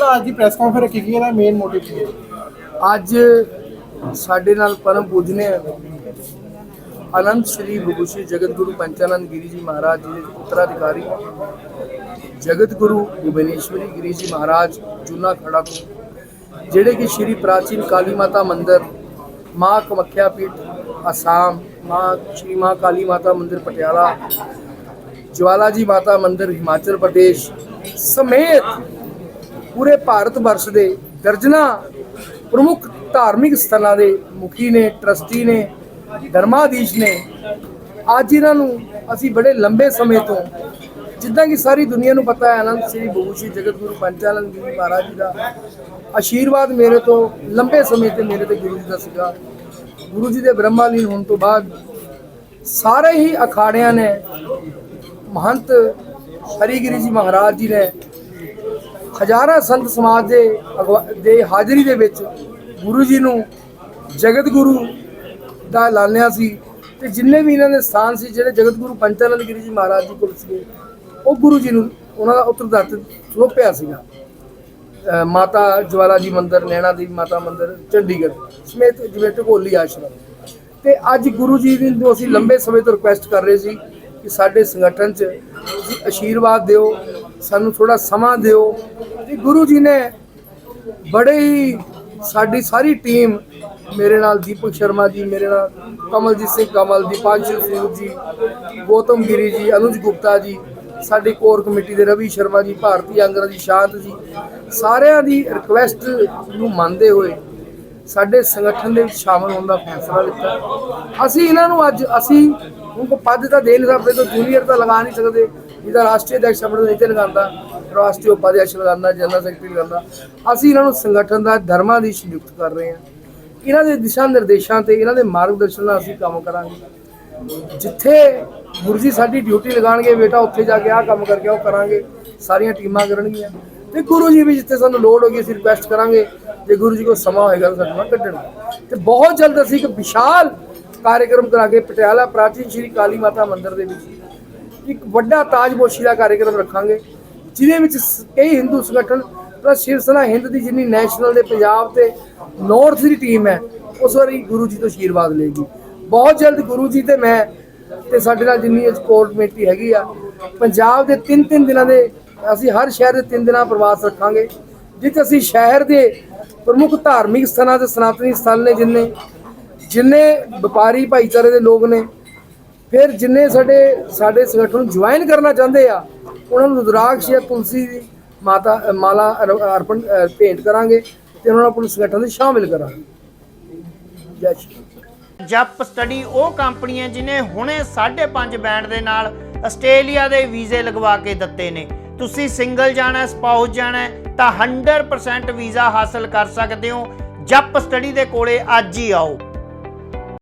ਜਿਹੜਾ ਅੱਜ ਦੀ press conference ਰੱਖੀ ਗਈ ਇਹਦਾ ਮੇਨ ਮੋਟਿਵ ਕੀ ਹੈ? ਅੱਜ ਸਾਡੇ ਨਾਲ ਪਰਮ ਪੂਜਨੇ ਅਨੰਤ ਸ਼੍ਰੀ ਗੁਰੂ ਜਗਤ ਗੁਰੂ ਪੰਚਾਨੰਦ ਗਿਰੀ ਜੀ ਮਹਾਰਾਜ ਜੀ ਦੇ ਉੱਤਰਾਧਿਕਾਰੀ, ਜਗਤ ਗੁਰੂ ਭੁਵਨੇਸ਼ਵਰੀ ਗਿਰੀ ਜੀ ਮਹਾਰਾਜ ਜੂਨਾ ਖੜਾ ਤੋਂ, ਜਿਹੜੇ ਕਿ ਸ਼੍ਰੀ ਪ੍ਰਾਚੀਨ ਕਾਲੀ ਮਾਤਾ ਮੰਦਿਰ, ਮਾਂ ਕਮੱਖਿਆ ਪੀਠ ਅਸਾਮ, ਮਾਂ ਸ਼੍ਰੀ ਮਾਂ ਕਾਲੀ ਮਾਤਾ ਮੰਦਿਰ ਪਟਿਆਲਾ, ਜਵਾਲਾ ਜੀ ਮਾਤਾ ਮੰਦਿਰ ਹਿਮਾਚਲ ਪ੍ਰਦੇਸ਼ ਸਮੇਤ ਪੂਰੇ ਭਾਰਤ ਵਰਸ਼ ਦੇ ਦਰਜਨਾ ਪ੍ਰਮੁੱਖ ਧਾਰਮਿਕ ਸਥਲਾਂ ਦੇ ਮੁਖੀ ਨੇ, ਟਰਸਟੀ ਨੇ, ਧਰਮਾਧੀਸ਼ ਨੇ। ਅੱਜ ਇਹਨਾਂ ਨੂੰ ਅਸੀਂ ਬੜੇ ਲੰਬੇ ਸਮੇਂ ਤੋਂ ਜਿੱਦਾਂ ਕਿ ਸਾਰੀ ਦੁਨੀਆ ਨੂੰ ਪਤਾ ਹੈ ਅਨੰਦ ਸ੍ਰੀ ਗੁਰੂ ਸ਼੍ਰੀ ਜਗਤ ਗੁਰੂ ਪੰਚਾਨੰਦ ਗਿਰੀ ਮਹਾਰਾਜ ਜੀ ਦਾ ਆਸ਼ੀਰਵਾਦ ਮੇਰੇ ਤੋਂ ਲੰਬੇ ਸਮੇਂ ਤੇ ਮੇਰੇ ਤੇ ਗੁਰੂ ਜੀ ਦਾ ਸੀਗਾ। ਗੁਰੂ ਜੀ ਦੇ ਬ੍ਰਹਮਾਲੀਨ ਹੋਣ ਤੋਂ ਬਾਅਦ ਸਾਰੇ ਹੀ ਅਖਾੜਿਆਂ ਨੇ ਮਹੰਤ ਹਰੀਗਿਰੀ ਜੀ ਮਹਾਰਾਜ ਜੀ ਨੇ ਹਜ਼ਾਰਾਂ ਸੰਤ ਸਮਾਜ ਦੇ ਅਗਵਾ- ਦੇ ਹਾਜ਼ਰੀ ਦੇ ਵਿੱਚ ਗੁਰੂ ਜੀ ਨੂੰ ਜਗਤ ਗੁਰੂ ਦਾ ਐਲਾਨਿਆ ਸੀ ਤੇ ਜਿੰਨੇ ਵੀ ਇਹਨਾਂ ਦੇ ਸਥਾਨ ਸੀ, ਜਿਹੜੇ ਜਗਤ ਗੁਰੂ ਪੰਚਾਨੰਦ ਗਿਰੀ ਜੀ ਮਹਾਰਾਜ ਜੀ ਕੋਲ ਸੀਗੇ, ਉਹ ਗੁਰੂ ਜੀ ਨੂੰ ਉਹਨਾਂ ਦਾ ਉੱਤਰਦਾਤ ਸੌਂਪਿਆ ਸੀਗਾ। ਮਾਤਾ ਜਵਾਲਾ ਜੀ ਮੰਦਿਰ, ਨੈਣਾ ਦੇਵੀ ਮਾਤਾ ਮੰਦਿਰ, ਚੰਡੀਗੜ੍ਹ ਸਮੇਤ ਜਿਵੇਂ ਢਕੋਲੀ ਆਸ਼ਰਮ। ਤੇ ਅੱਜ ਗੁਰੂ ਜੀ ਦੀ ਨੂੰ ਅਸੀਂ ਲੰਬੇ ਸਮੇਂ ਤੋਂ ਰਿਕੁਐਸਟ ਕਰ ਰਹੇ ਸੀ ਕਿ ਸਾਡੇ ਸੰਗਠਨ 'ਚ ਤੁਸੀਂ ਆਸ਼ੀਰਵਾਦ ਦਿਓ, ਸਾਨੂੰ ਥੋੜਾ ਸਮਾਂ ਦਿਓ ਤੇ ਗੁਰੂ ਜੀ ਨੇ ਬੜੇ ਹੀ ਸਾਡੀ ਸਾਰੀ ਟੀਮ ਮੇਰੇ ਨਾਲ, ਦੀਪਕ ਸ਼ਰਮਾ ਜੀ, ਮੇਰੇ ਨਾਲ, ਕਮਲਜੀਤ ਸਿੰਘ ਕਮਲ ਦੀਪਾਂਸ਼ੂ ਸੂਦ ਜੀ, ਗੌਤਮ ਗਿਰੀ ਜੀ, ਅਨੁਜ ਗੁਪਤਾ ਜੀ, ਸਾਡੀ ਕੋਰ ਕਮੇਟੀ ਦੇ ਰਵੀ ਸ਼ਰਮਾ ਜੀ, ਭਾਰਤੀ ਅੰਗਰਾ ਜੀ ਸ਼ਾਂਤ ਜੀ, ਸਾਰਿਆਂ ਦੀ ਰਿਕੁਐਸਟ ਨੂੰ ਮੰਨਦੇ ਹੋਏ ਸਾਡੇ ਸੰਗਠਨ ਦੇ ਵਿੱਚ ਸ਼ਾਮਲ ਹੋਣ ਦਾ ਫੈਸਲਾ ਲਿੱਤਾ। ਅਸੀਂ ਇਹਨਾਂ ਨੂੰ ਅੱਜ, ਅਸੀਂ ਉनको ਪਦ ਤਾਂ ਦੇ ਨਹੀਂ ਸਕਦੇ ਤਾਂ ਜੂਨੀਅਰ ਤਾਂ ਲਗਾ ਨਹੀਂ ਸਕਦੇ, ਜਿਹਦਾ ਰਾਸ਼ਟਰੀ ਅਧਿਕਸ਼ ਆਪਣੇ ਨਹੀਂ ਤੇ ਲਗਾਉਂਦਾ। ਰਾਸ਼ਟਰੀ ਉਪਾਧਿਆਕਸ਼ ਲਗਾਉਂਦਾ ਜਨਰਲ ਸੈਕਟਰੀ ਲਗਾਉਂਦਾ। ਅਸੀਂ ਇਹਨਾਂ ਨੂੰ ਸੰਗਠਨ ਦਾ ਧਰਮਾਂ ਦੀ ਸੰਯੁਕਤ ਕਰ ਰਹੇ ਹਾਂ। ਇਹਨਾਂ ਦੇ ਦਿਸ਼ਾ ਨਿਰਦੇਸ਼ਾਂ ਤੇ ਇਹਨਾਂ ਦੇ ਮਾਰਗਦਰਸ਼ਨ ਨਾਲ ਅਸੀਂ ਕੰਮ ਕਰਾਂਗੇ। ਜਿੱਥੇ ਗੁਰੂ ਜੀ ਸਾਡੀ ਡਿਊਟੀ ਲਗਾਣਗੇ ਬੇਟਾ, ਉੱਥੇ ਜਾ ਕੇ ਆਹ ਕੰਮ ਕਰਕੇ ਉਹ ਕਰਾਂਗੇ। ਸਾਰੀਆਂ ਟੀਮਾਂ ਕਰਨਗੀਆਂ। ਤੇ ਗੁਰੂ ਜੀ ਵੀ ਜਿੱਥੇ ਸਾਨੂੰ ਲੋੜ ਹੋਗੀ, ਅਸੀਂ ਰਿਕੁਐਸਟ ਕਰਾਂਗੇ ਜੇ ਗੁਰੂ ਜੀ ਕੋਲ ਸਮਾਂ ਹੋਏਗਾ ਤਾਂ ਸਾਡੇ ਨਾਲ ਕੱਢਣਗੇ ਤੇ ਬਹੁਤ ਜਲਦ ਅਸੀਂ ਇੱਕ ਵਿਸ਼ਾਲ ਕਾਰਜਕ੍ਰਮ ਕਰਾ ਕੇ ਪਟਿਆਲਾ ਪ੍ਰਾਚੀਨ ਸ਼੍ਰੀ ਕਾਲੀ ਮਾਤਾ ਮੰਦਿਰ ਦੇ ਵਿੱਚ ਇੱਕ ਵੱਡਾ ਤਾਜਪੋਸ਼ੀ ਦਾ ਕਾਰਜਕ੍ਰਮ ਰੱਖਾਂਗੇ। ਜਿਹਦੇ ਵਿੱਚ ਸ- ਕਈ ਹਿੰਦੂ ਸੰਗਠਨ ਪਲੱਸ ਸ਼ਿਵ ਸੈਨਾ ਹਿੰਦ ਦੀ ਜਿੰਨੀ ਨੈਸ਼ਨਲ ਦੇ ਪੰਜਾਬ ਤੇ ਨਾਰਥ ਦੀ ਟੀਮ ਹੈ, ਉਸ ਵਾਰੀ ਗੁਰੂ ਜੀ ਤੋਂ ਆਸ਼ੀਰਵਾਦ ਲਏਗੀ। ਬਹੁਤ ਜਲਦ ਗੁਰੂ ਜੀ ਤੇ ਮੈਂ ਤੇ ਸਾਡੇ ਨਾਲ ਜਿੰਨੀ ਅੱਜ ਕੋਰ ਕਮੇਟੀ ਹੈਗੀ ਆ, ਪੰਜਾਬ ਦੇ ਤਿੰਨ ਤਿੰਨ ਦਿਨਾਂ ਦੇ, ਅਸੀਂ ਹਰ ਸ਼ਹਿਰ ਦੇ ਤਿੰਨ ਦਿਨਾਂ ਪ੍ਰਵਾਸ ਰੱਖਾਂਗੇ, ਜਿੱਥੇ ਅਸੀਂ ਸ਼ਹਿਰ ਦੇ ਪ੍ਰਮੁੱਖ ਧਾਰਮਿਕ ਸਥਾਨਾਂ ਤੇ ਸਨਾਤਨੀ ਸਥਾਨ ਨੇ ਜਿੰਨੇ ਜਿੰਨੇ ਵਪਾਰੀ ਭਾਈਚਾਰੇ ਦੇ ਲੋਕ ਨੇ ਫਿਰ ਜਿੰਨੇ ਸਾਡੇ ਸਾਡੇ ਸੰਗਠਨ ਨੂੰ ਜੁਆਇਨ ਕਰਨਾ ਚਾਹੁੰਦੇ ਆ ਉਹਨਾਂ ਨੂੰ ਰੁਦਰਾਕਸ਼ ਜਾਂ ਤੁਲਸੀ ਦੀ ਮਾਤਾ ਮਾਲਾ ਅਰਪਣ ਅ, ਭੇਂਟ ਕਰਾਂਗੇ ਤੇ ਉਹਨਾਂ ਨੂੰ ਆਪਣੇ ਸੰਗਠਨ ਵਿੱਚ ਸ਼ਾਮਿਲ ਕਰਾਂਗੇ। ਜੈ ਸ਼੍ਰੀ ਜਪ ਸਟੱਡੀ ਉਹ ਕੰਪਨੀ ਹੈ ਜਿਨੇ ਹੁਣੇ 5.5 ਬੈਂਡ ਦੇ ਨਾਲ ਆਸਟ੍ਰੇਲੀਆ ਦੇ ਵੀਜ਼ੇ ਲਗਵਾ ਕੇ ਦਿੱਤੇ ਨੇ। ਤੁਸੀਂ ਸਿੰਗਲ ਜਾਣਾ ਸਪਾਊਸ ਜਾਣਾ ਤਾਂ 100% ਵੀਜ਼ਾ ਹਾਸਲ ਕਰ ਸਕਦੇ ਹੋ। ਜਪ ਸਟੱਡੀ ਦੇ ਕੋਲੇ ਅੱਜ ਹੀ ਆਓ।